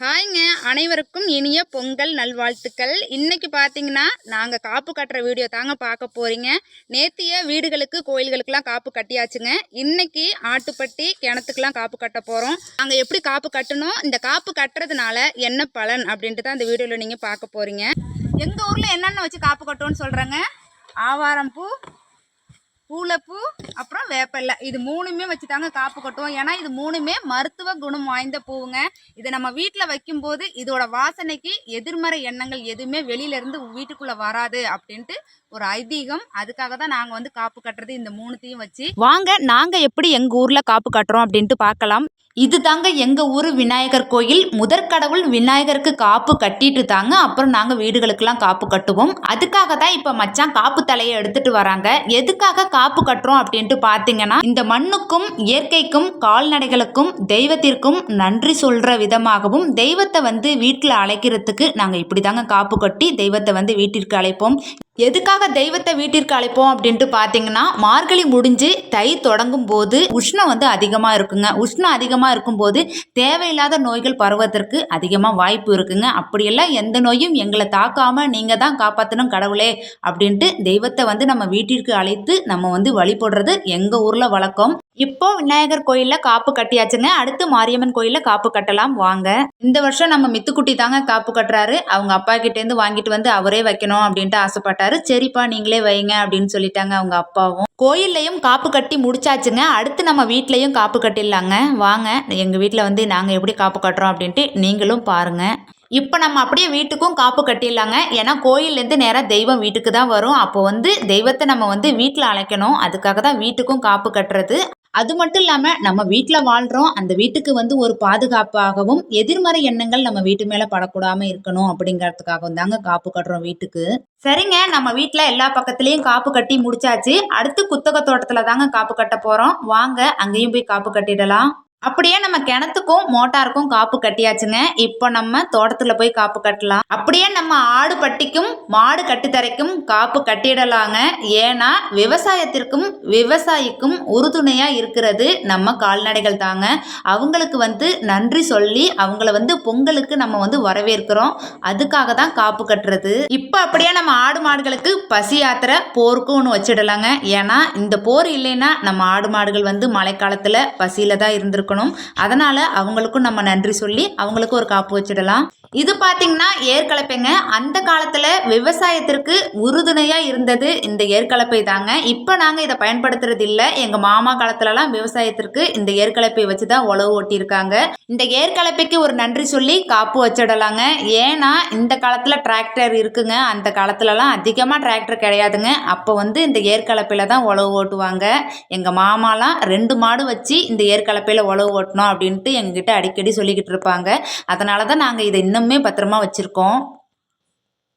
ஹாய்ங்க. அனைவருக்கும் இனிய பொங்கல் நல்வாழ்த்துக்கள். இன்றைக்கி பார்த்தீங்கன்னா நாங்கள் காப்பு கட்டுற வீடியோ தாங்க பார்க்க போகிறீங்க நேத்திய வீடுகளுக்கு கோயில்களுக்கெல்லாம் காப்பு கட்டியாச்சுங்க. இன்றைக்கி ஆட்டுப்பட்டி கிணத்துக்கெலாம் காப்பு கட்ட போகிறோம் நாங்கள் எப்படி காப்பு கட்டணும்? இந்த காப்பு கட்டுறதுனால என்ன பலன் அப்படின்ட்டு தான் இந்த வீடியோவில் நீங்கள் பார்க்க போகிறீங்க எங்கள் ஊரில் என்னென்ன வச்சு காப்பு கட்டுவோன்னு சொல்கிறேங்க ஆவாரம் பூ பூளைப்பூ அப்புறம் வேப்பில்லை. இது மூணுமே வச்சு தாங்க காப்பு கட்டுவோம். ஏன்னா இது மூணுமே மருத்துவ குணம் வாய்ந்த பூவுங்க. இதை நம்ம வீட்டில் வைக்கும்போது இதோட வாசனைக்கு எதிர்மறை எண்ணங்கள் எதுவுமே வெளியிலேருந்து வீட்டுக்குள்ளே வராது அப்படின்ட்டு ஒரு ஐதீகம். அதுக்காக தான் நாங்கள் வந்து காப்பு கட்டுறது இந்த மூணுத்தையும் வச்சு. வாங்க நாங்கள் எப்படி எங்கள் ஊரில் காப்பு கட்டுறோம் அப்படின்ட்டு பார்க்கலாம். இது தாங்க எங்கள் ஊர் விநாயகர் கோயில். முதற்கடவுள் விநாயகருக்கு காப்பு கட்டிட்டு தாங்க அப்புறம் நாங்கள் வீடுகளுக்கெல்லாம் காப்பு கட்டுவோம். அதுக்காக தான் இப்போ மச்சான் காப்பு தலையை எடுத்துட்டு வராங்க. எதுக்காக காப்பு கட்டுறோம் அப்படின்ட்டு பார்த்தீங்கன்னா இந்த மண்ணுக்கும் இயற்கைக்கும் கால்நடைகளுக்கும் தெய்வத்திற்கும் நன்றி சொல்கிற விதமாகவும் தெய்வத்தை வந்து வீட்டில் அழைக்கிறதுக்கு நாங்கள் இப்படி தாங்க காப்பு கட்டி தெய்வத்தை வந்து வீட்டிற்கு அழைப்போம். எதுக்காக தெய்வத்தை வீட்டிற்கு அழைப்போம் அப்படின்ட்டு பார்த்தீங்கன்னா மார்கழி முடிஞ்சு தை தொடங்கும் போது உஷ்ணம் வந்து அதிகமாக இருக்குங்க. உஷ்ணம் அதிகமாக இருக்கும்போது தேவையில்லாத நோய்கள் பரவதற்கு அதிகமாக வாய்ப்பு இருக்குங்க. அப்படியெல்லாம் எந்த நோயும் எங்களை தாக்காமல் நீங்கள் தான் காப்பாற்றணும் கடவுளே அப்படின்ட்டு தெய்வத்தை வந்து நம்ம வீட்டிற்கு அழைத்து நம்ம வந்து வழிபடுறது எங்கள் ஊரில் வழக்கம். இப்போ விநாயகர் கோயிலில் காப்பு கட்டியாச்சுங்க. அடுத்து மாரியம்மன் கோயிலில் காப்பு கட்டலாம். வாங்க. இந்த வருஷம் நம்ம மித்துக்குட்டி தாங்க காப்பு கட்டுறாரு. அவங்க அப்பா கிட்டேருந்து வாங்கிட்டு வந்து அவரே வைக்கணும் அப்படின்ட்டு ஆசைப்பட்டாரு. சரிப்பா நீங்களே வைங்க அப்படின்னு சொல்லிட்டாங்க அவங்க அப்பாவும். கோயில்லையும் காப்பு கட்டி முடிச்சாச்சுங்க. அடுத்து நம்ம வீட்லேயும் காப்பு கட்டிடலாங்க. வாங்க எங்கள் வீட்டில் வந்து நாங்கள் எப்படி காப்பு கட்டுறோம் அப்படின்ட்டு நீங்களும் பாருங்கள் இப்போ நம்ம அப்படியே வீட்டுக்கும் காப்பு கட்டிடலாங்க. ஏன்னா கோயில்லேருந்து நேராக தெய்வம் வீட்டுக்கு தான் வரும். அப்போ வந்து தெய்வத்தை நம்ம வந்து வீட்டில் அழைக்கணும். அதுக்காக தான் வீட்டுக்கும் காப்பு கட்டுறது. அது மட்டும் இல்லாமல் நம்ம வீட்டில் வாழ்கிறோம் அந்த வீட்டுக்கு வந்து ஒரு பாதுகாப்பாகவும் எதிர்மறை எண்ணங்கள் நம்ம வீட்டு மேலே படக்கூடாமல் இருக்கணும் அப்படிங்கிறதுக்காகவும் தாங்க காப்பு கட்டுறோம் வீட்டுக்கு. சரிங்க நம்ம வீட்டில் எல்லா பக்கத்துலேயும் காப்பு கட்டி முடிச்சாச்சு. அடுத்து குத்தக தோட்டத்தில் தாங்க காப்பு கட்ட போகிறோம் வாங்க அங்கேயும் போய் காப்பு கட்டிடலாம். அப்படியே நம்ம கிணத்துக்கும் மோட்டாருக்கும் காப்பு கட்டியாச்சுங்க. இப்போ நம்ம தோட்டத்தில் போய் காப்பு கட்டலாம். அப்படியே நம்ம ஆடு பட்டிக்கும் மாடு கட்டித்தரைக்கும் காப்பு கட்டிடலாங்க. ஏன்னா விவசாயத்திற்கும் விவசாயிக்கும் உறுதுணையாக இருக்கிறது நம்ம கால்நடைகள் தாங்க. அவங்களுக்கு வந்து நன்றி சொல்லி அவங்கள வந்து பொங்கலுக்கு நம்ம வந்து வரவேற்கிறோம். அதுக்காக தான் காப்பு கட்டுறது. இப்போ அப்படியே நம்ம ஆடு மாடுகளுக்கு பசி யாத்திரை போருக்கும் ஒன்று வச்சிடலாங்க. ஏன்னா இந்த போர் இல்லைன்னா நம்ம ஆடு மாடுகள் வந்து மழைக்காலத்தில் பசியில் தான் இருந்திருக்கணும். அதனால் அவங்களுக்கும் நம்ம நன்றி சொல்லி அவங்களுக்கும் ஒரு காப்பு வச்சிடலாம். இது பார்த்திங்கன்னா ஏற்கலப்பைங்க. அந்த காலத்தில் விவசாயத்திற்கு உறுதுணையாக இருந்தது இந்த ஏற்கலப்பை தாங்க. இப்போ நாங்கள் இதை பயன்படுத்துறது இல்லை எங்கள் மாமா காலத்துலலாம் விவசாயத்திற்கு இந்த ஏற்கலப்பை வச்சு தான் உழவு ஓட்டியிருக்காங்க. இந்த ஏற்கலப்பைக்கு ஒரு நன்றி சொல்லி காப்பு வச்சிடலாங்க. ஏன்னா இந்த காலத்தில் டிராக்டர் இருக்குங்க. அந்த காலத்துலலாம் அதிகமாக டிராக்டர் கிடையாதுங்க. அப்போ வந்து இந்த ஏற்கலப்பையில் தான் உழவு ஓட்டுவாங்க. எங்கள் மாமாலாம் ரெண்டு மாடு வச்சு இந்த ஏற்கலப்பையில் உழவு ஓட்டணும் அப்படின்ட்டு எங்ககிட்ட அடிக்கடி சொல்லிக்கிட்டு இருப்பாங்க. அதனால தான் நாங்கள் இதை இன்னும் பத்திரமா வச்சுருக்கோம்.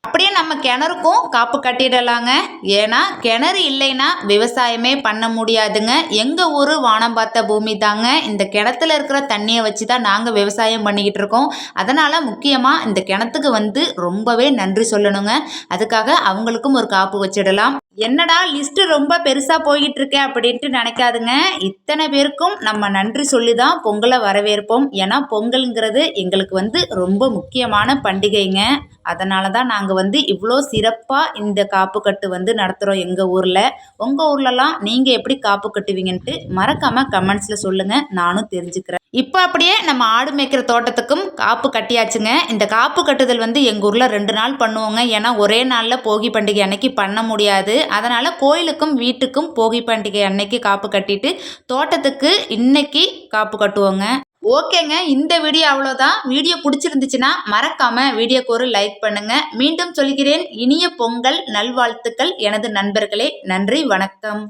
அப்படியே நம்ம கிணறுக்கும் காப்பு கட்டிடலாங்க. ஏன்னா கிணறு இல்லைன்னா விவசாயமே பண்ண முடியாதுங்க. எங்கள் ஊர் வானம் பார்த்த பூமி தாங்க. இந்த கிணத்துல இருக்கிற தண்ணியை வச்சு தான் நாங்கள் விவசாயம் பண்ணிக்கிட்டு இருக்கோம். அதனால் முக்கியமாக இந்த கிணத்துக்கு வந்து ரொம்பவே நன்றி சொல்லணுங்க. அதுக்காக அவங்களுக்கும் ஒரு காப்பு வச்சிடலாம். என்னடா லிஸ்ட்டு ரொம்ப பெருசாக போய்கிட்டு இருக்கே அப்படின்ட்டு நினைக்காதுங்க. இத்தனை பேருக்கும் நம்ம நன்றி சொல்லி தான் பொங்கலை வரவேற்போம். ஏன்னா பொங்கலுங்கிறது எங்களுக்கு வந்து ரொம்ப முக்கியமான பண்டிகைங்க. அதனால தான் நாங்கள் வந்து இவ்வளோ சிறப்பாக இந்த காப்பு கட்டு வந்து நடத்துகிறோம் எங்கள் ஊரில். உங்கள் ஊர்லலாம் நீங்கள் எப்படி காப்பு கட்டுவீங்கன்ட்டு மறக்காமல் கமெண்ட்ஸில் சொல்லுங்கள் நானும் தெரிஞ்சுக்கிறேன். இப்போ அப்படியே நம்ம ஆடு மேய்க்கிற தோட்டத்துக்கும் காப்பு கட்டியாச்சுங்க. இந்த காப்பு கட்டுதல் வந்து எங்கள் ஊரில் ரெண்டு நாள் பண்ணுவோங்க. ஏன்னா ஒரே நாளில் போகி பண்டிகை அன்னைக்கு பண்ண முடியாது. அதனால் கோயிலுக்கும் வீட்டுக்கும் போகி பண்டிகை அன்னைக்கு காப்பு கட்டிட்டு தோட்டத்துக்கு இன்னைக்கு காப்பு கட்டுவோங்க. ஓகேங்க இந்த வீடியோ அவ்வளோதான் வீடியோ பிடிச்சிருந்துச்சுன்னா மறக்காமல் வீடியோக்கு ஒரு லைக் பண்ணுங்கள் மீண்டும் சொல்கிறேன் இனிய பொங்கல் நல்வாழ்த்துக்கள் எனது நண்பர்களே. நன்றி வணக்கம்.